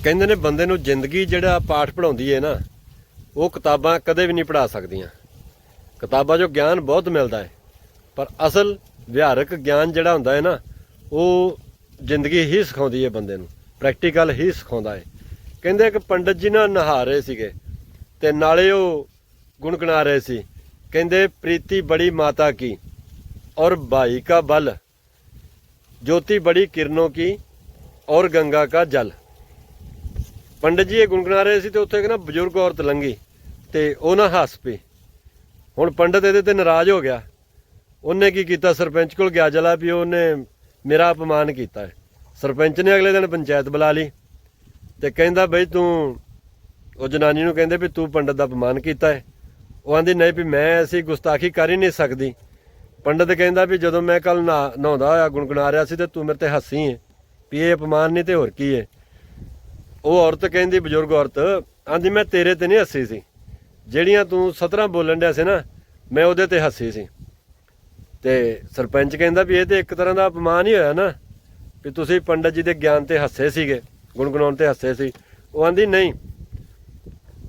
ਕਹਿੰਦੇ ਨੇ ਬੰਦੇ ਨੂੰ ਜ਼ਿੰਦਗੀ ਜਿਹੜਾ ਪਾਠ ਪੜਾਉਂਦੀ ਹੈ ਨਾ ਉਹ ਕਿਤਾਬਾਂ ਕਦੇ ਵੀ ਨਹੀਂ ਪੜਾ ਸਕਦੀਆਂ ਕਿਤਾਬਾਂ 'ਚੋਂ ਗਿਆਨ ਬਹੁਤ ਮਿਲਦਾ ਹੈ ਪਰ ਅਸਲ ਵਿਹਾਰਕ ਗਿਆਨ ਜਿਹੜਾ ਹੁੰਦਾ ਹੈ ਨਾ ਉਹ ਜ਼ਿੰਦਗੀ ਹੀ ਸਿਖਾਉਂਦੀ ਹੈ ਬੰਦੇ ਨੂੰ ਪ੍ਰੈਕਟੀਕਲ ਹੀ ਸਿਖਾਉਂਦਾ ਹੈ ਕਹਿੰਦੇ ਇੱਕ ਪੰਡਤ ਜੀ ਨਾਲ ਨਹਾ ਰਹੇ ਸੀਗੇ ਤੇ ਨਾਲੇ ਉਹ ਗੁਣਗੁਣਾ ਰਹੇ ਸੀ ਕਹਿੰਦੇ ਪ੍ਰੀਤੀ ਬੜੀ ਮਾਤਾ ਕੀ और भाई का बल ज्योति बड़ी किरणों की और गंगा का जल ਪੰਡਤ ਜੀ ਇਹ ਗੁੰਗਣਾ ਰਹੇ ਸੀ ਤੇ ਉੱਥੇ ਇੱਕ ਨਾ ਬਜ਼ੁਰਗ ਔਰਤ ਲੰਗੀ ਤੇ ਉਹ ਨਾ ਹੱਸ ਪਈ। ਹੁਣ ਪੰਡਤ ਇਹਦੇ ਤੇ ਨਾਰਾਜ਼ ਹੋ ਗਿਆ। ਉਹਨੇ ਕੀ ਕੀਤਾ? ਸਰਪੰਚ ਕੋਲ ਗਿਆ ਜਲਾ ਵੀ ਉਹਨੇ ਮੇਰਾ ਅਪਮਾਨ ਕੀਤਾ। ਸਰਪੰਚ ਨੇ ਅਗਲੇ ਦਿਨ ਪੰਚਾਇਤ ਬੁਲਾ ਲਈ ਤੇ ਕਹਿੰਦਾ, ਬਈ ਤੂੰ ਉਹ ਜਨਾਨੀ ਨੂੰ ਕਹਿੰਦੇ ਵੀ ਤੂੰ ਪੰਡਤ ਦਾ ਅਪਮਾਨ ਕੀਤਾ ਹੈ। ਉਹ ਆਂਦੀ, ਨਹੀਂ ਵੀ ਮੈਂ ਐਸੀ ਗੁਸਤਾਖੀ ਕਰ ਹੀ ਨਹੀਂ ਸਕਦੀ। ਪੰਡਤ ਕਹਿੰਦਾ ਵੀ ਜਦੋਂ ਮੈਂ ਕੱਲ ਨਹਾਉਂਦਾ ਹੋਇਆ ਗੁੰਗਣਾ ਰਿਹਾ ਸੀ ਤੇ ਤੂੰ ਮੇਰੇ ਤੇ ਹੱਸੀ ਹੈ ਵੀ ਇਹ ਅਪਮਾਨ ਨਹੀਂ ਤੇ ਹੋਰ ਕੀ ਹੈ ਉਹ ਔਰਤ ਕਹਿੰਦੀ, ਬਜ਼ੁਰਗ ਔਰਤ, ਆਂਦੀ, ਮੈਂ ਤੇਰੇ ਤੇ ਨਹੀਂ ਹੱਸੀ ਸੀ। ਜਿਹੜੀਆਂ ਤੂੰ ਸਤਰਾਂ ਬੋਲਣ ਡਿਆ ਸੀ ਨਾ, ਮੈਂ ਉਹਦੇ ਤੇ ਹੱਸੀ ਸੀ। ਤੇ ਸਰਪੰਚ ਕਹਿੰਦਾ ਵੀ ਇਹ ਤੇ ਇੱਕ ਤਰ੍ਹਾਂ ਦਾ ਅਪਮਾਨ ਹੀ ਹੋਇਆ ਨਾ, ਵੀ ਤੁਸੀਂ ਪੰਡਤ ਜੀ ਦੇ ਗਿਆਨ ਤੇ ਹੱਸੇ ਸੀਗੇ, ਗੁਣਗੁਣਾਉਣ ਤੇ ਹੱਸੇ ਸੀ। ਉਹ ਆਂਦੀ, ਨਹੀਂ।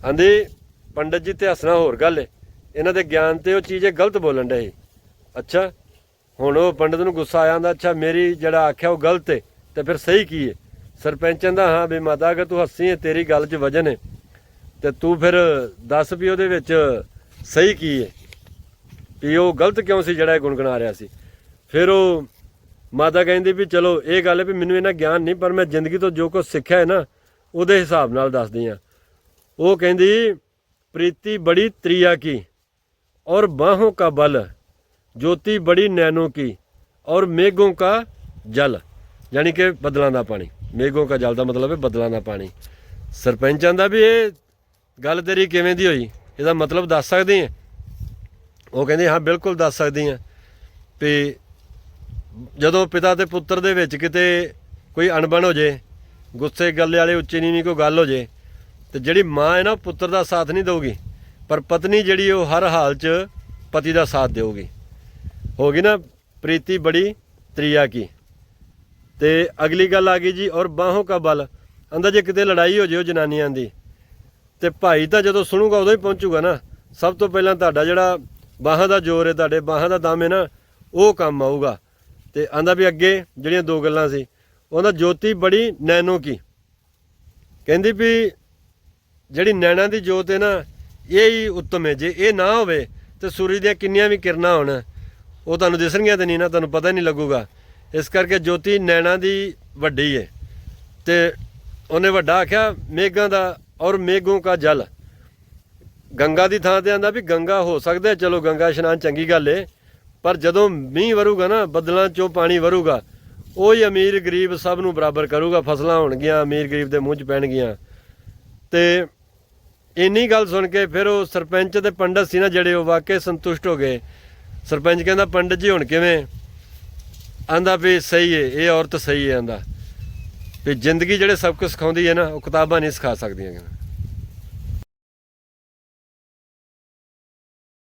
ਆਂਦੀ, ਪੰਡਤ ਜੀ ਤੇ ਹੱਸਣਾ ਹੋਰ ਗੱਲ ਏ। ਇਹਨਾਂ ਦੇ ਗਿਆਨ ਤੇ ਉਹ ਚੀਜ਼ ਗਲਤ ਬੋਲਣ ਡਏ ਸੀ। ਅੱਛਾ, ਹੁਣ ਉਹ ਪੰਡਤ ਨੂੰ ਗੁੱਸਾ ਆਇਆ ਆਂਦਾ, ਅੱਛਾ, ਮੇਰੀ ਜਿਹੜਾ ਆਖਿਆ ਉਹ ਗਲਤ ਏ, ਤੇ ਫਿਰ ਸਹੀ ਕੀ ਏ? ਸਰਪੰਚ ਕਹਿੰਦਾ ਹਾਂ ਵੀ ਮਾਤਾ, ਅਗਰ ਤੂੰ ਹੱਸੀ ਹੈ ਤੇਰੀ ਗੱਲ 'ਚ ਵਜਨ ਹੈ ਤੇ ਤੂੰ ਫਿਰ ਦੱਸ ਵੀ ਉਹਦੇ ਵਿੱਚ ਸਹੀ ਕੀ ਹੈ ਵੀ ਉਹ ਗਲਤ ਕਿਉਂ ਸੀ ਜਿਹੜਾ ਇਹ ਗੁੰਗਣਾ ਰਿਹਾ ਸੀ। ਫਿਰ ਉਹ ਮਾਤਾ ਕਹਿੰਦੀ ਵੀ ਚਲੋ, ਇਹ ਗੱਲ ਹੈ ਵੀ ਮੈਨੂੰ ਇਹਨਾਂ ਗਿਆਨ ਨਹੀਂ, ਪਰ ਮੈਂ ਜ਼ਿੰਦਗੀ ਤੋਂ ਜੋ ਕੁਝ ਸਿੱਖਿਆ ਹੈ ਨਾ, ਉਹਦੇ ਹਿਸਾਬ ਨਾਲ ਦੱਸਦੀ ਆ। ਉਹ ਕਹਿੰਦੀ, ਪ੍ਰੀਤੀ ਬੜੀ ਤ੍ਰਿਆ ਕੀ, ਔਰ ਬਾਹੋਂ ਕਾ ਬਲ, ਜੋਤੀ ਬੜੀ ਨੈਨੋ ਕੀ, ਔਰ ਮੇਘੋਂ ਕਾ ਜਲ। ਯਾਨੀ ਕਿ ਬਦਲਾਂ ਦਾ ਪਾਣੀ। ਮੇਘੋਂ ਕਾ ਜਲ ਦਾ ਮਤਲਬ ਹੈ ਬਦਲਾਂ ਦਾ ਪਾਣੀ। ਸਰਪੰਚ ਆਂਦਾ ਵੀ ਇਹ ਗੱਲ ਤੇਰੀ ਕਿਵੇਂ ਦੀ ਹੋਈ? ਇਹਦਾ ਮਤਲਬ ਦੱਸ ਸਕਦੇ ਹੈ? ਉਹ ਕਹਿੰਦੇ, ਹਾਂ, ਬਿਲਕੁਲ ਦੱਸ ਸਕਦੀ ਹਾਂ। ਵੀ ਜਦੋਂ ਪਿਤਾ ਤੇ ਪੁੱਤਰ ਦੇ ਵਿੱਚ ਕਿਤੇ ਕੋਈ ਅਣਬਣ ਹੋ ਜੇ, ਗੁੱਸੇ ਗੱਲੇ ਵਾਲੇ ਉੱਚੀ ਨੀਵੀਂ ਕੋਈ ਗੱਲ ਹੋ ਜੇ, ਤੇ ਜਿਹੜੀ ਮਾਂ ਹੈ ਨਾ, ਉਹ ਪੁੱਤਰ ਦਾ ਸਾਥ ਨਹੀਂ ਦੇਊਗੀ, ਪਰ ਪਤਨੀ ਜਿਹੜੀ ਉਹ ਹਰ ਹਾਲ 'ਚ ਪਤੀ ਦਾ ਸਾਥ ਦੇਊਗੀ। ਹੋ ਗਈ ਨਾ, ਪ੍ਰੀਤੀ ਬੜੀ ਤ੍ਰਿਆ ਕੀ। ਤੇ ਅਗਲੀ ਗੱਲ ਆ ਗਈ ਜੀ, ਔਰ ਬਾਹੋਂ ਕਾ ਬਲ। ਅੰਦਰ ਜੇ ਕਿਤੇ ਲੜਾਈ ਹੋ ਜੇ ਜਨਾਨੀਆਂ ਦੀ, ਤੇ ਭਾਈ ਤਾਂ ਜਦੋਂ ਸੁਣੂਗਾ ਉਦੋਂ ਹੀ ਪਹੁੰਚੂਗਾ ਨਾ। ਸਭ ਤੋਂ ਪਹਿਲਾਂ ਤੁਹਾਡਾ ਜਿਹੜਾ ਬਾਹਾਂ ਦਾ ਜ਼ੋਰ ਹੈ, ਤੁਹਾਡੇ ਬਾਹਾਂ ਦਾ ਦਮ ਹੈ ਨਾ, ਉਹ ਕੰਮ ਆਊਗਾ। ਤੇ ਆਂਦਾ ਵੀ ਅੱਗੇ ਜਿਹੜੀਆਂ ਦੋ ਗੱਲਾਂ ਸੀ, ਉਹਦਾ ਜੋਤੀ ਬੜੀ ਨੈਨੋ ਕੀ। ਕਹਿੰਦੀ ਵੀ ਜਿਹੜੀ ਨੈਣਾ ਦੀ ਜੋਤ ਹੈ ਨਾ, ਇਹ ਹੀ ਉੱਤਮ ਹੈ। ਜੇ ਇਹ ਨਾ ਹੋਵੇ, ਤੇ ਸੂਰਜ ਦੀਆਂ ਕਿੰਨੀਆਂ ਵੀ ਕਿਰਨਾਂ ਹੋਣ, ਉਹ ਤੁਹਾਨੂੰ ਦਿਸਣਗੀਆਂ ਤੇ ਨਹੀਂ ਨਾ, ਤੁਹਾਨੂੰ ਪਤਾ ਨਹੀਂ ਲੱਗੂਗਾ। ਇਸ ਕਰਕੇ ਜੋਤੀ ਨੈਣਾ ਦੀ ਵੱਡੀ ਹੈ ਤੇ ਉਹਨੇ ਵੱਡਾ ਆਖਿਆ, ਮੇਘਾਂ ਦਾ ਔਰ ਮੇਘੋਂ ਕਾ ਜਲ। ਗੰਗਾ ਦੀ ਥਾਂ ਤੇ ਆਂਦਾ ਵੀ ਗੰਗਾ ਹੋ ਸਕਦਾ ਚਲੋ ਗੰਗਾ ਇਸ਼ਨਾਨ ਚੰਗੀ ਗੱਲ ਏ, ਪਰ ਜਦੋਂ ਮੀਂਹ ਵਰੂਗਾ ਨਾ, ਬੱਦਲਾਂ ਚੋਂ ਪਾਣੀ ਵਰੂਗਾ, ਉਹ ਹੀ ਅਮੀਰ ਗਰੀਬ ਸਭ ਨੂੰ ਬਰਾਬਰ ਕਰੂਗਾ, ਫਸਲਾਂ ਹੋਣਗੀਆਂ, ਅਮੀਰ ਗਰੀਬ ਦੇ ਮੂੰਹ 'ਚ ਪੈਣਗੀਆਂ। ਤੇ ਇੰਨੀ ਗੱਲ ਸੁਣ ਕੇ ਫਿਰ ਉਹ ਸਰਪੰਚ ਤੇ ਪੰਡਤ ਸੀ ਨਾ, ਜਿਹੜੇ ਉਹ ਵਾਕਈ ਸੰਤੁਸ਼ਟ ਹੋ ਗਏ। ਸਰਪੰਚ ਕਹਿੰਦਾ, ਪੰਡਤ ਜੀ ਹੁਣ ਕਿਵੇਂ? ਆਂਦਾ ਵੀ ਸਹੀ ਏ, ਇਹ ਔਰਤ ਸਹੀ ਏ ਆਂਦਾ। ਵੀ ਜ਼ਿੰਦਗੀ ਜਿਹੜੇ ਸਭ ਕੁਝ ਸਿਖਾਉਂਦੀ ਹੈ ਨਾ, ਉਹ ਕਿਤਾਬਾਂ ਨਹੀਂ ਸਿਖਾ ਸਕਦੀਆਂ।